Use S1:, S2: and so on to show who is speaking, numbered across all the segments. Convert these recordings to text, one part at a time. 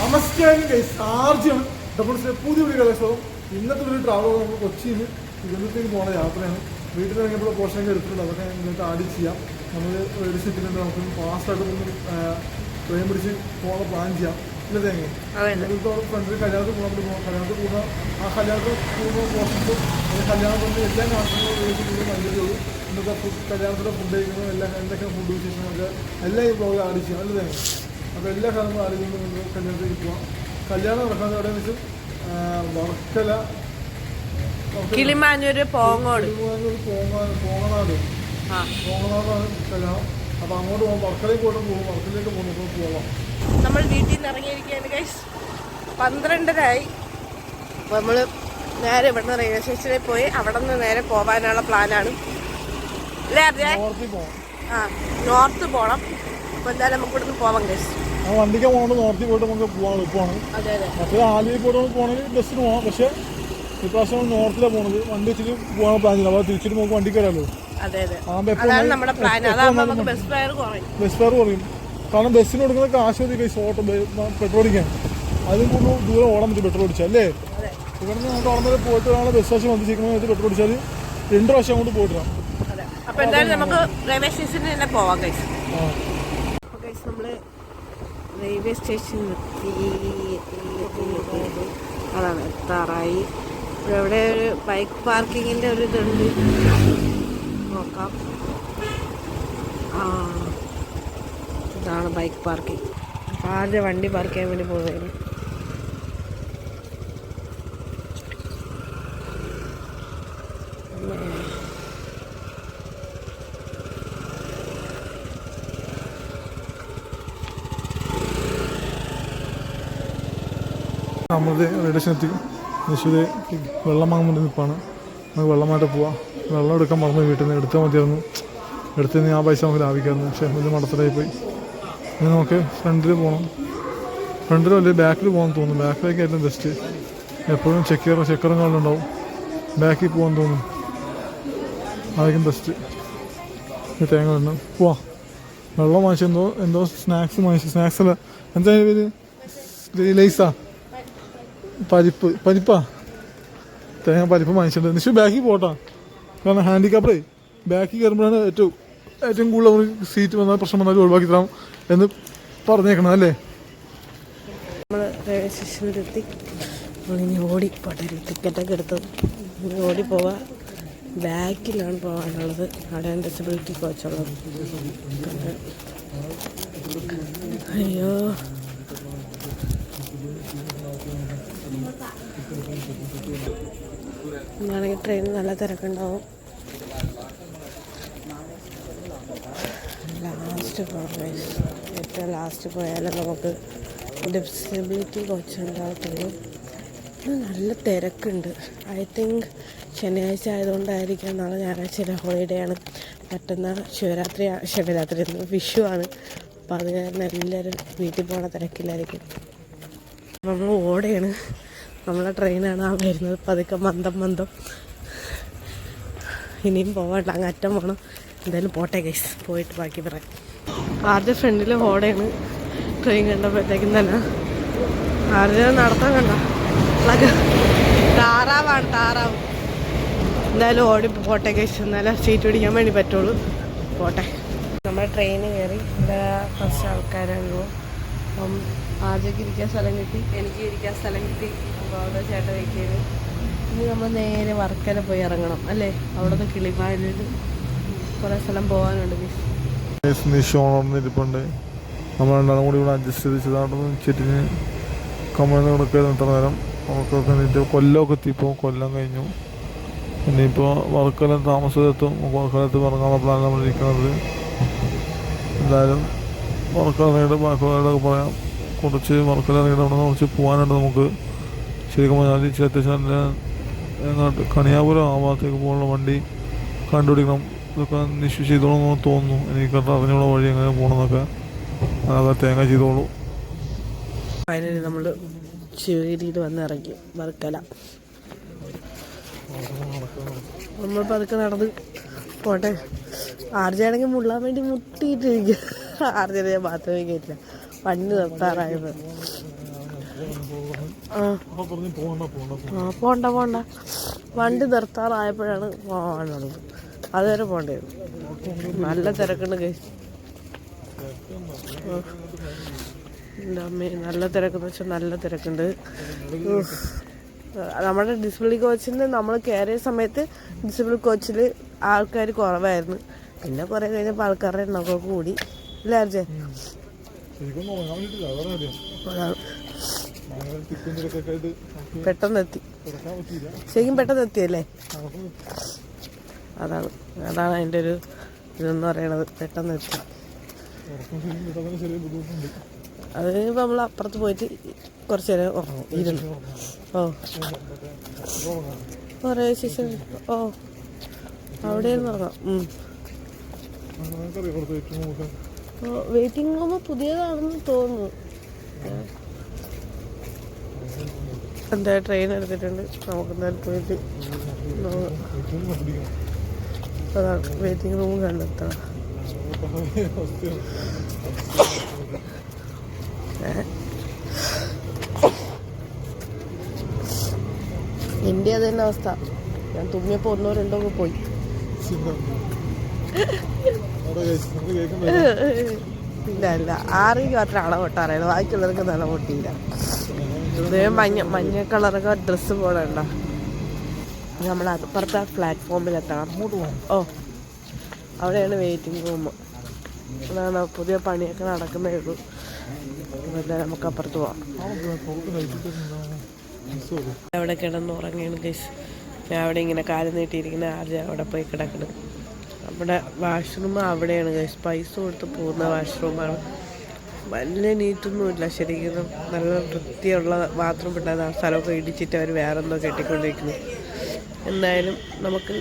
S1: നമസ്കാരം ഗൈസ് ആർജ്യം ഡബിൾസിലെ പുതിയ ഒരു കലക്ഷവും ഇന്നത്തെ ഒരു ട്രാവൽ നമുക്ക് കൊച്ചിയിൽ. തിരുവനന്തപുരത്തേക്ക് പോകുന്ന യാത്രയാണ്. വീട്ടിൽ ഇറങ്ങിയപ്പോൾ പോർഷനൊക്കെ എടുത്തിട്ടുണ്ട്. അതൊക്കെ നിങ്ങൾക്ക് ആഡ് ചെയ്യാം. നമ്മൾ ഒരു സിറ്റിലുണ്ട് നമുക്ക് ഫാസ്റ്റായിട്ട് ഒന്ന് ട്രെയിൻ പിടിച്ച് പോകാൻ പ്ലാൻ ചെയ്യാം. ഇല്ല തേങ്ങ ഫ്രണ്ടിൽ കല്യാണത്തിൽ പോകാൻ വേണ്ടി പോകാം. കല്യാണത്തിൽ പോകുന്ന ആ കല്യാണത്തിൽ കൂടുന്ന പോർഷൻസും കല്യാണം കൊണ്ട് എല്ലാം കാണിക്കുന്നത് നല്ലതേ ഇന്നത്തെ ഫുഡ് കല്യാണത്തിലെ ഫുഡ് കഴിക്കുന്നത് എല്ലാം എന്തൊക്കെ ഫുഡ് വിശേഷങ്ങളൊക്കെ എല്ലാം ഈ ബ്ലോഗ് ആഡ് ചെയ്യാം. അല്ലേ തേങ്ങ അപ്പോൾ എല്ലാ ആരെങ്കിലും നിങ്ങൾ കല്യാണത്തിൽ പോവാം കല്യാണം നടക്കുന്നത് എവിടെയെന്ന് വെച്ചാൽ വർക്കല.
S2: കിളിമാനൂര് പോങ്ങോട്.
S1: തിരുവനന്തപുരം പോങ്ങ പോങ്ങനാട്. പോങ്ങനാടാണ് കല്യാണം. അപ്പോൾ അങ്ങോട്ട് പോകാം വർക്കലയിൽ പോയിട്ട് പോകും. വർക്കലയിലേക്ക് പോകും പോവാം. പോകാം
S2: നമ്മൾ വീട്ടിൽ നിന്ന് ഇറങ്ങിയിരിക്കുകയാണ് ഗൈസ് പന്ത്രണ്ടരായി. അപ്പോൾ നമ്മൾ നേരെ ഇവിടുന്ന് റെയിൽവേ സ്റ്റേഷനിൽ പോയി. അവിടെ നിന്ന് നേരെ പോകാനുള്ള പ്ലാനാണ് അല്ലേ ആ നോർത്ത് പോകണം അപ്പോൾ എന്തായാലും നമുക്ക് ഇവിടുന്ന് പോവാം ഗൈസ്
S1: ആ വണ്ടിക്ക് പോകുന്നത് നോർത്തിൽ പോയിട്ട് നമുക്ക് പോകാൻ എളുപ്പമാണ്.
S2: അതെ അതെ.
S1: മറ്റേ ആലുവയിൽ പോയിട്ട് പോകണമെങ്കിൽ ബസ്സിന് പോകാം പക്ഷേ ഇപ്രാവശ്യം നോർത്തിലാണ് പോണത്. വണ്ടി വെച്ചിട്ട് പോകാൻ പ്ലാൻ ചെയ്തു. അപ്പോൾ തിരിച്ചിട്ട് നമുക്ക്
S2: വണ്ടി നമുക്ക് ബസ് ഫെയർ കുറയും.
S1: കാരണം ബസ്സിന് കൊടുക്കുന്ന കാശ് മതി പൈസ ഓട്ടോ പെട്രോൾ അടിക്കാൻ. അതിലും കൂടുതൽ ദൂരം ഓടാൻ പറ്റും പെട്രോൾ അടിച്ചാൽ അല്ലേ? ഇവിടെ നിന്ന് നമുക്ക് അവിടെ പോയിട്ട് ഒരാളെ ബസ് സ്റ്റേഷൻ വന്നിരിക്കുന്ന പെട്രോൾ അടിച്ചാൽ രണ്ട് പ്രാവശ്യം അങ്ങോട്ട് പോയിട്ട്
S2: നമുക്ക് റെയിൽവേ സ്റ്റേഷനിൽ തന്നെ പോവാം
S1: ആ.
S2: റെയിൽവേ സ്റ്റേഷൻ എത്തി. അതാണ് എത്താറായി. ഇവിടെ ഒരു ബൈക്ക് പാർക്കിങ്ങിന്റെ ഒരു ഇതുണ്ട്. നോക്കാം. ആ ഇതാണ് ബൈക്ക് പാർക്കിംഗ്. ആദ്യം വണ്ടി പാർക്ക് ചെയ്യാൻ വേണ്ടി പോകുന്നത്
S1: നമ്മളിത് റെയിൽവേ സ്റ്റേഷൻ എത്തി നിശ്ചിത വെള്ളം വാങ്ങാൻ വേണ്ടി നിൽപ്പാണ്. നമുക്ക് വെള്ളമായിട്ട് പോവാം. വെള്ളം എടുക്കാൻ മറന്നു വീട്ടിൽ നിന്ന്. എടുത്താൽ മതിയായിരുന്നു. എടുത്തു നിന്ന് ആ പൈസ നമുക്ക് ലാഭിക്കായിരുന്നു പക്ഷേ വലിയ മടത്തലായി പോയി. ഇനി നമുക്ക് ഫ്രണ്ടിൽ പോകണം. ഫ്രണ്ടിൽ വലിയ ബാക്കിൽ പോകാൻ തോന്നുന്നു. ബാക്കിലേക്ക് ഏറ്റവും ബെസ്റ്റ് എപ്പോഴും ചെക്കറും ചെക്കറും കാലുണ്ടാവും ബാക്കിൽ പോകാൻ തോന്നുന്നു. അതായിരിക്കും ബെസ്റ്റ് തേങ്ങ വരണം പോവാം. വെള്ളം വാങ്ങിച്ചെന്തോ എന്തോ സ്നാക്സ് വാങ്ങിച്ചു. സ്നാക്സ് അല്ല. എന്താ പേര്? ലൈസാ പരിപ്പ് പരിപ്പാ. തേങ്ങ പരിപ്പ് വാങ്ങിച്ചിട്ടുണ്ട്. നിശ്ചയം ബാക്കിൽ പോട്ടാ. കാരണം ഹാൻഡിക്കാപ്പറേ ബാക്കിൽ കയറുമ്പോഴാണ് ഏറ്റവും ഏറ്റവും കൂടുതൽ അവർ സീറ്റ് വന്നാൽ പ്രശ്നം വന്നാലും ഒഴിവാക്കി തരാം എന്ന് പറഞ്ഞേക്കണം അല്ലേ?
S2: നമ്മൾ റെയിൽവേ ഓടി പോട്ടെ ടിക്കറ്റൊക്കെ എടുത്ത് ഓടി പോവാ. ബാക്കിലാണ് പോകാനുള്ളത്. അവിടെയാണ് ഡിസബിലിറ്റി കോച്ചുള്ളത് അയ്യോ. ഇന്നാണെങ്കിൽ ട്രെയിൻ നല്ല തിരക്കുണ്ടാവും. ലാസ്റ്റ് പോകാം ഏറ്റവും ലാസ്റ്റ് പോയാലും നമുക്ക് ഡിസബിലിറ്റി കുറച്ച് ഉണ്ടാകത്തുള്ളൂ നല്ല തിരക്കുണ്ട്. ഐ തിങ്ക് ശനിയാഴ്ച ആയതുകൊണ്ടായിരിക്കാം നാളെ ഞായറാഴ്ച ഹോളിഡേ ആണ്. മറ്റന്നാൾ ശിവരാത്രി ശിവരാത്രി വിഷു ആണ്. അപ്പോൾ അത് കാരണം എല്ലാവരും വീട്ടിൽ പോകണ തിരക്കില്ലായിരിക്കും നമ്മൾ ഓടെയാണ്. നമ്മളെ ട്രെയിനാണ് ആ വരുന്നത് പതുക്കെ മന്ദം മന്ദം. ഇനിയും പോകണ്ട അങ്ങ് അറ്റം പോകണം എന്തായാലും പോട്ടെ കേസ് പോയിട്ട് ബാക്കി പറയാം. ആദ്യം ഫ്രണ്ടിൽ ഓടെയാണ് ട്രെയിൻ കണ്ടപ്പോഴത്തേക്കും തന്നെ. ആദ്യം നടത്താൻ കണ്ട? താറാവാണ് താറാവ്. എന്തായാലും ഓടി പോട്ടെ കേസ് എന്നാലും സീറ്റ് പിടിക്കാൻ വേണ്ടി പറ്റുള്ളൂ. പോട്ടെ. നമ്മൾ ട്രെയിൻ കയറി ഇവിടെ കുറച്ച് ആൾക്കാരുള്ളൂ അപ്പം ആദ്യമൊക്കെ ഇരിക്കാൻ സ്ഥലം കിട്ടി എനിക്ക് ഇരിക്കാൻ സ്ഥലം കിട്ടി. അവിടെ ചേട്ടൻ വെയിറ്റ് ഇനി നമ്മൾ നേരെ വർക്കല പോയി ഇറങ്ങണം അല്ലേ? അവിടെ നിന്ന് കിളിമാനൂർ കുറേ സ്ഥലം പോകാനുണ്ട് മിസ്.
S1: നിഷോണിരിപ്പുണ്ട് നമ്മൾ രണ്ടാളും കൂടി ഇവിടെ അഡ്ജസ്റ്റ് ചെയ്ത് ചെറുതായിട്ടൊന്ന് ചെറ്റിന് കമ്മലിന് കൊടുക്കായിരുന്നു ഇത്ര നേരം. നമുക്കൊക്കെ എന്നിട്ട് കൊല്ലമൊക്കെ എത്തിയപ്പോൾ കൊല്ലം കഴിഞ്ഞു. ഇനിയിപ്പോൾ വർക്കലം താമസത്തെത്തും വർക്കലത്ത് ഇറങ്ങാനുള്ള പ്ലാൻ നമ്മളിരിക്കുന്നത്. എന്തായാലും വർക്കല ഇറങ്ങിയിട്ട് ബാക്കിയുള്ളവരോടൊക്കെ പറയാം. കുറച്ച് വർക്കല ഇറങ്ങിയിട്ട് അവിടെ നിന്ന് കുറച്ച് പോകാനുണ്ട് നമുക്ക്. ശരിക്കും പറഞ്ഞാൽ നല്ല എങ്ങോട്ട് കണിയാപുരം ആ ഭാഗത്തേക്ക് പോകാനുള്ള വണ്ടി കണ്ടുപിടിക്കണം. ഇതൊക്കെ നിശ്ചയം ചെയ്തോളൂ തോന്നുന്നു. എനിക്ക് കണ്ട അറിഞ്ഞുള്ള വഴി എങ്ങനെ പോകണമെന്നൊക്കെ അതൊക്കെ തേങ്ങ ചെയ്തോളൂ.
S2: ഫൈനലി നമ്മൾ ശിവഗിരിയിൽ വന്ന് ഇറങ്ങി. വർക്കല. നമ്മൾ പതുക്കെ നടന്ന് പോട്ടെ. ആർജയാണെങ്കിൽ മുള്ളാൻ വേണ്ടി മുട്ടിയിട്ടിരിക്കുക ആർജനെ ഞാൻ ബാത്റൂമിൽ കയറ്റില്ല. വണ്ടി നിർത്താറായത്. പോണ്ട പോണ്ട. വണ്ടി നിർത്താറായപ്പോഴാണ് പോകാനുള്ളത് അതുവരെ പോണ്ടേ. നല്ല തിരക്കുണ്ട് എന്റെ അമ്മേ നല്ല തിരക്കെന്ന് വെച്ചാൽ നല്ല തിരക്കുണ്ട്. നമ്മുടെ ഡിസബിളി കോച്ചിന് നമ്മൾ കയറിയ സമയത്ത് ഡിസബിൾ കോച്ചിൽ ആൾക്കാർ കുറവായിരുന്നു. പിന്നെ കുറേ കഴിഞ്ഞപ്പോൾ ആൾക്കാരുടെ എണ്ണമൊക്കെ കൂടി. ഇല്ലേ അർജേ പെട്ടെന്ന് എത്തി ശരിക്കും പെട്ടെന്ന് എത്തിയല്ലേ അതാണ് അതാണ് അതിന്റെ ഒരു ഇതെന്ന് പറയണത് പെട്ടെന്ന് എത്തി അത് നമ്മൾ അപ്പുറത്ത് പോയിട്ട് കുറച്ച് നേരം ഉറങ്ങും ഇരുന്നു. ഓ. കുറേ ശേഷം ഓ. അവിടെ ഇരുന്ന് ഉറങ്ങാം വെയിറ്റിംഗ് റൂം പുതിയതാണെന്ന് തോന്നുന്നു. എന്താ ട്രെയിൻ എടുത്തിട്ടുണ്ട്. നമുക്ക് എന്തായാലും പോയിട്ട് അതാണ് വെയിറ്റിംഗ് റൂം കണ്ടെത്തണം. എന്റെ അത് തന്നെ അവസ്ഥ. ഞാൻ തുമ്മിയപ്പോൾ ഒന്നോ രണ്ടോ ഒക്കെ പോയി. ഇല്ല ഇല്ല. ആറിക്ക് മാത്രം അള പൊട്ടാറായത് ബാക്കിയുള്ളവർക്ക് നല്ല പൊട്ടിയില്ല. ഇതേ മഞ്ഞ മഞ്ഞ കളറൊക്കെ ഡ്രസ്സ് പോടണ്ട നമ്മൾ അപ്പുറത്തെ പ്ലാറ്റ്ഫോമിലെത്തണം ഓ അവിടെയാണ് വെയിറ്റിംഗ് റൂം അതാണ് പുതിയ പണിയൊക്കെ നടക്കുന്നേ ഉള്ളൂ. അതല്ല നമുക്ക് അപ്പുറത്ത് പോവാം. അവിടെ കിടന്ന് ഉറങ്ങിയാണ് ഗൈസ് ഞാൻ അവിടെ ഇങ്ങനെ കാൽ നീട്ടിയിരിക്കുന്ന ആദ്യം അവിടെ പോയി കിടക്കണം. അവിടെ വാഷ്റൂം അവിടെയാണ് ഗൈസ് പൈസ കൊടുത്ത് പോകുന്ന വാഷ്റൂമാണ് വലിയ നീറ്റൊന്നുമില്ല. ശരിക്കും നല്ല വൃത്തിയുള്ള ബാത്റൂം ഉണ്ടായത് ആ സ്ഥലമൊക്കെ ഇടിച്ചിട്ട് അവർ വേറെ എന്തോ കെട്ടിക്കൊണ്ടിരിക്കുന്നു. എന്തായാലും നമുക്ക്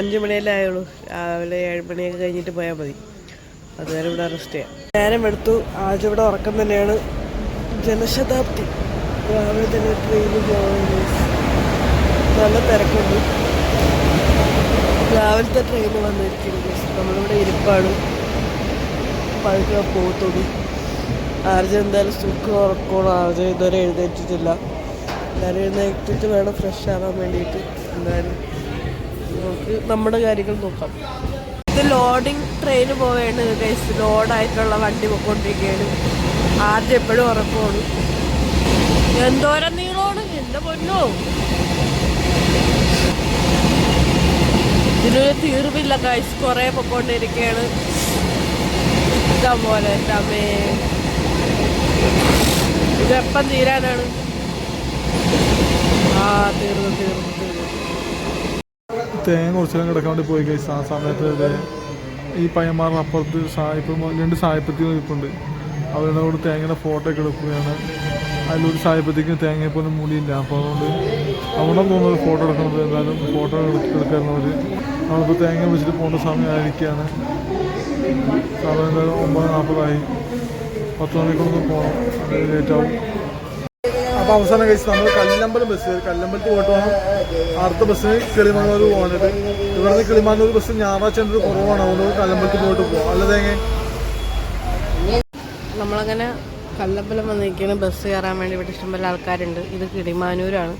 S2: അഞ്ച് മണിയല്ലേ ആയുള്ളൂ. രാവിലെ ഏഴ് മണിയൊക്കെ കഴിഞ്ഞിട്ട് പോയാൽ മതി. അതുവരെ ഇവിടെ റെസ്റ്റ് ചെയ്യാം. നേരം എടുത്തു. ആദ്യം ഇവിടെ ഉറക്കം തന്നെയാണ്. ജനശതാബ്ദി. രാവിലെ തന്നെ ട്രെയിനിൽ പോകുന്നത് നല്ല തിരക്കുണ്ട്. രാവിലത്തെ ട്രെയിൻ വന്നിരിക്കുന്നത് നമ്മളിവിടെ ഇരിപ്പാണ്. പഴുക്കുക പോകത്തുള്ളൂ ആർജ എന്തായാലും സുഖം ഉറക്കണം ആർജ ഇതുവരെ എഴുന്നേറ്റിട്ടില്ല. എല്ലാവരും എഴുന്നേറ്റിട്ട് വേണം ഫ്രഷ് ആവാൻ വേണ്ടിയിട്ട്. എന്തായാലും നമുക്ക് നമ്മുടെ കാര്യങ്ങൾ നോക്കാം. ഇത് ലോഡിങ് ട്രെയിൻ പോവുകയാണ് ഗൈസ് ലോഡായിട്ടുള്ള വണ്ടി പോയിക്കൊണ്ടിരിക്കുകയാണ് ആദ്യം എപ്പോഴും ഉറക്കമാണ്. എന്തോരം നീളമാണ്. എന്റെ പൊന്നോ. ഇതിനൊരു തീർവില്ല ഗൈസ് കുറേ പൊക്കോണ്ടിരിക്കുകയാണ് ഇഷ്ടം പോലെ. എന്റെ അമ്മേ ഇതെപ്പം തീരാനാണ്? ആ തീർന്നു തീർന്നു തീർന്നു.
S1: തേങ്ങ കുറച്ചെല്ലാം കിടക്കാൻ വേണ്ടി പോയി കഴിച്ച് ആ സമയത്ത് ഈ പയ്യന്മാരുടെ അപ്പുറത്ത് സായിപ്പം രണ്ട് സായിപ്പത്തി നിൽപ്പുണ്ട് അവരുടെ കൂടെ തേങ്ങയുടെ ഫോട്ടോ ഒക്കെ എടുക്കുകയാണ്. അതിലൊരു സായിപ്പത്തിക്ക് തേങ്ങയെപ്പോലും മൂടിയില്ല. അപ്പോൾ അതുകൊണ്ട് അവിടെ പോകുന്നത് ഫോട്ടോ എടുക്കുന്നത് എന്തായാലും ഫോട്ടോ എടുക്കുന്നവർ നമ്മളിപ്പോൾ തേങ്ങ വിളിച്ചിട്ട് പോകേണ്ട സമയമായിരിക്കുകയാണ് സമയം എന്തായാലും ഒമ്പത് നാൽപ്പതായി പത്ത് മണിക്കൂർ പോകണം ലേറ്റ് ആവും. അപ്പോൾ അവസാനം കഴിച്ച് നമ്മൾ കല്ലമ്പലം ബസ് കയറി. കല്ലമ്പലത്ത് പോയിട്ട് വേണം അടുത്ത ബസ്സിന് കിളിമാനൂർ പോകാനായിട്ട് ഇവിടുന്ന് കിളിമാനൂർ ബസ് ഞായറാഴ്ച ഒരു കുറവാണ്. അതുകൊണ്ട് കല്ലമ്പലത്ത് പോയിട്ട് പോകാം അല്ലാതെ എങ്ങനെ?
S2: നമ്മളങ്ങനെ കല്ലമ്പലം വന്നിരിക്കുന്ന ബസ് കയറാൻ വേണ്ടി ഇവിടെ ഇഷ്ടംപോലെ ആൾക്കാരുണ്ട്. ഇത് കിളിമാനൂരാണ്.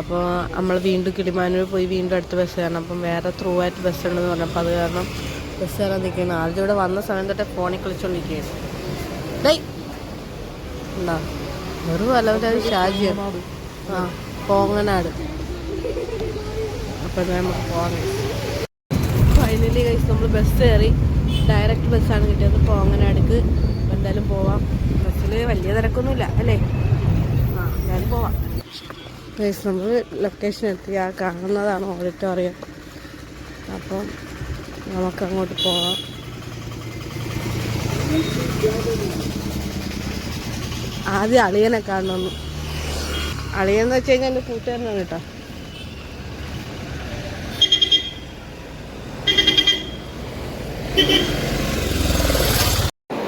S2: അപ്പോൾ നമ്മൾ വീണ്ടും കിളിമാനൂർ പോയി വീണ്ടും അടുത്ത ബസ് കയറണം. അപ്പം വേറെ ത്രൂ ആയിട്ട് ബസ് ഉണ്ടെന്ന് പറഞ്ഞപ്പോൾ അത് കാരണം ബസ് കയറാൻ നിൽക്കുകയാണ് ആദ്യം ഇവിടെ വന്ന സമയം തൊട്ടേ ഫോണിൽ കളിച്ചുകൊണ്ടിരിക്കുകയാണ് ഡേയ്. ഉണ്ടോ ഒരു അത് ഷാജിയാണ് ആ പോങ്ങനാട്. അപ്പം നമുക്ക് പോകാൻ ഫൈനലി കഴിച്ച് നമ്മൾ ബസ് കയറി. ഡയറക്റ്റ് ബസ്സാണ് കിട്ടിയത് പോങ്ങനാടുക്ക്. അപ്പം എന്തായാലും പോവാം. ബസ്സിൽ വലിയ തിരക്കൊന്നുമില്ല അല്ലേ? ആ എന്തായാലും പോവാം. ഗൈസ് നമ്മൾ ലൊക്കേഷൻ എത്തി. ആ കാണുന്നതാണ് ഓഡിറ്റോറിയം അപ്പം നമുക്ക് അങ്ങോട്ട് പോവാം. ആദ്യം അളിയനെ കാണണമെന്ന് അളിയെന്ന് വെച്ച് കഴിഞ്ഞാൽ എന്റെ കൂട്ടുകാരനാണ് കേട്ടോ.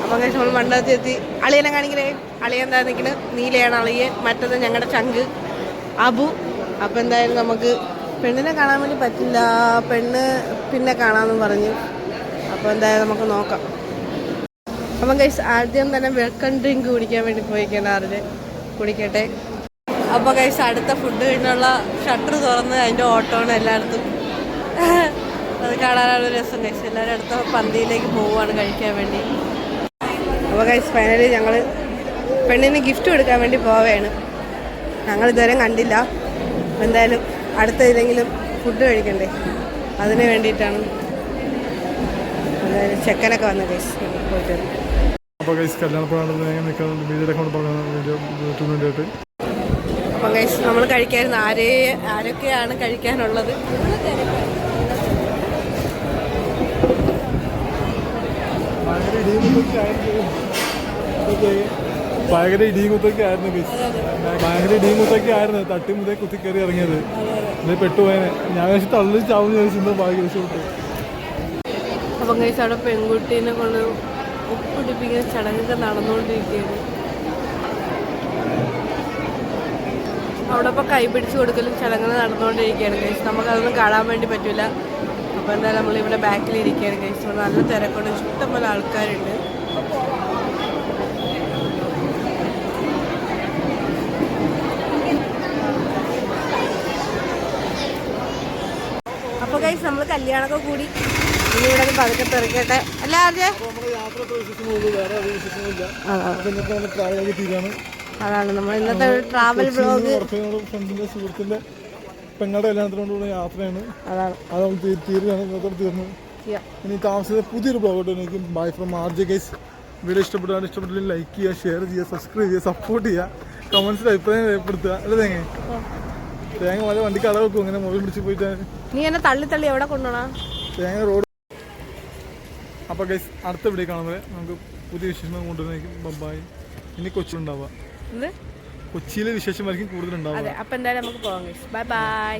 S2: അപ്പം കഴിച്ച് നമ്മൾ മണ്ഡലത്തിൽ എത്തി അളിയനെ കാണിക്കണേ. അളിയൻ എന്താ നിൽക്കുന്നത് നീലയാണ് അളിയൻ. മറ്റത് ഞങ്ങളുടെ ചങ്ക്. അബു. അപ്പം എന്തായാലും നമുക്ക് പെണ്ണിനെ കാണാൻ വേണ്ടി പറ്റില്ല. പെണ്ണ് പിന്നെ കാണാമെന്ന് പറഞ്ഞു. അപ്പോൾ എന്തായാലും നമുക്ക് നോക്കാം. അപ്പം ഗൈസ് ആദ്യം തന്നെ വെൽക്കം ഡ്രിങ്ക് കുടിക്കാൻ വേണ്ടി പോയി ആറിന് കുടിക്കട്ടെ. അപ്പോൾ ഗൈസ് അടുത്ത ഫുഡ് കഴിഞ്ഞുള്ള ഷട്ടർ തുറന്ന് അതിന്റെ ഓട്ടമാണ് എല്ലായിടത്തും. അത് കാണാനുള്ള രസം ഗൈസ് എല്ലാവരും അടുത്ത പന്തിയിലേക്ക് പോവുകയാണ് കഴിക്കാൻ വേണ്ടി. അപ്പോൾ ഗൈസ് ഫൈനലി ഞങ്ങൾ പെണ്ണിന് ഗിഫ്റ്റ് കൊടുക്കാൻ വേണ്ടി പോവുകയാണ്. ഞങ്ങൾ ഇതുവരെ കണ്ടില്ല. എന്തായാലും അടുത്ത ഏതെങ്കിലും ഫുഡ് കഴിക്കണ്ടേ? അതിന് വേണ്ടിയിട്ടാണ്. ചെക്കനൊക്കെ വന്ന കേസ് പോയിട്ട്.
S1: അപ്പോൾ കൈസ് കല്യാണപ്പോഴാണ് ഞാൻ നിൽക്കുന്നത് വീഡിയോയിലൊക്കെ കൊണ്ട് പറഞ്ഞു വീഡിയോ യൂട്യൂബിന് വേണ്ടിയിട്ട്
S2: അപ്പോൾ ഗൈസ് നമ്മൾ കഴിക്കായിരുന്നു. ആരെ ആരൊക്കെയാണ് കഴിക്കാനുള്ളത്?
S1: ഭയങ്കര ഇടിയും കുത്തൊക്കെ ആയിരുന്നു ഗൈസ് ഭയങ്കര ഇടിയും കുത്തൊക്കെ ആയിരുന്നു. തട്ടി മുതൽ കുത്തി കയറി ഇറങ്ങിയത്. ഇത് പെട്ടുപോയനെ. ഞാൻ പക്ഷെ തള്ളി ചാവും ചോദിച്ചു എന്തോ ഭാഗ്യം രക്ഷപ്പെട്ടു
S2: അപ്പം ഗൈസ് അവിടെ പെൺകുട്ടീനെ കൊണ്ട് ഉപ്പിടിപ്പിക്കുന്ന ചടങ്ങൊക്കെ നടന്നുകൊണ്ടിരിക്കുകയാണ്. അവിടെ ഇപ്പോൾ കൈ പിടിച്ചു കൊടുക്കലും ചടങ്ങുകൾ നടന്നുകൊണ്ടിരിക്കുകയാണ് കഴിച്ച് നമുക്കതൊന്നും കാണാൻ വേണ്ടി പറ്റില്ല അപ്പോൾ എന്തായാലും നമ്മളിവിടെ ബാക്കിൽ ഇരിക്കുകയാണ് ഇവിടെ നല്ല തിരക്കുണ്ട്. ഇഷ്ടംപോലെ ആൾക്കാരുണ്ട്. അപ്പോൾ കഴിച്ച് നമ്മൾ കല്യാണമൊക്കെ കൂടി ഇനി ഇവിടെ പതുക്കെ അല്ല ആർജെ അതാണ് നമ്മൾ ഇന്നത്തെ ഒരു ട്രാവൽ ബ്ലോഗ്
S1: ഫ്രണ്ടിന്റെ സുഹൃത്തിന്റെ പെങ്ങളുടെ കല്യാണത്തിനോടുള്ള യാത്രയാണ്.
S2: അതാണ്.
S1: തീരുകയാണ്. തീർന്നു. ഇനി താമസിച്ച പുതിയൊരു ബ്ലോഗോട്ട് എനിക്ക് bye from RJ guys video ഇഷ്ടപ്പെട്ടാൽ ഇഷ്ടപ്പെട്ടില്ലെങ്കിൽ ലൈക്ക് ചെയ്യുക ഷെയർ ചെയ്യുക സബ്സ്ക്രൈബ് ചെയ്യുക സപ്പോർട്ട് ചെയ്യുക കമൻസിൽ അഭിപ്രായം രേഖപ്പെടുത്തുക. അല്ലേ തേങ്ങ? തേങ്ങ വളരെ വണ്ടിക്ക് അടവ് വെക്കും. ഇങ്ങനെ മൊബൈൽ പിടിച്ച് പോയിട്ട്
S2: നീ എന്നെ തള്ളി തള്ളി എവിടെ കൊണ്ടുപോണാ
S1: തേങ്ങ റോഡ് അപ്പോൾ ഗൈസ് അടുത്ത വീഡിയോ കാണുമ്പോൾ നമുക്ക് പുതിയ വിശേഷങ്ങൾ കൊണ്ടുവരുന്നതായിരിക്കും. ബബായ് ഇനി
S2: കൊച്ചിലുണ്ടാവുക
S1: കൊച്ചിയിലെ വിശേഷമായിരിക്കും കൂടുതലുണ്ടാവുക.
S2: അതെ അപ്പൊ എന്തായാലും നമുക്ക് പോകാം ഗൈസ് ബൈ ബൈ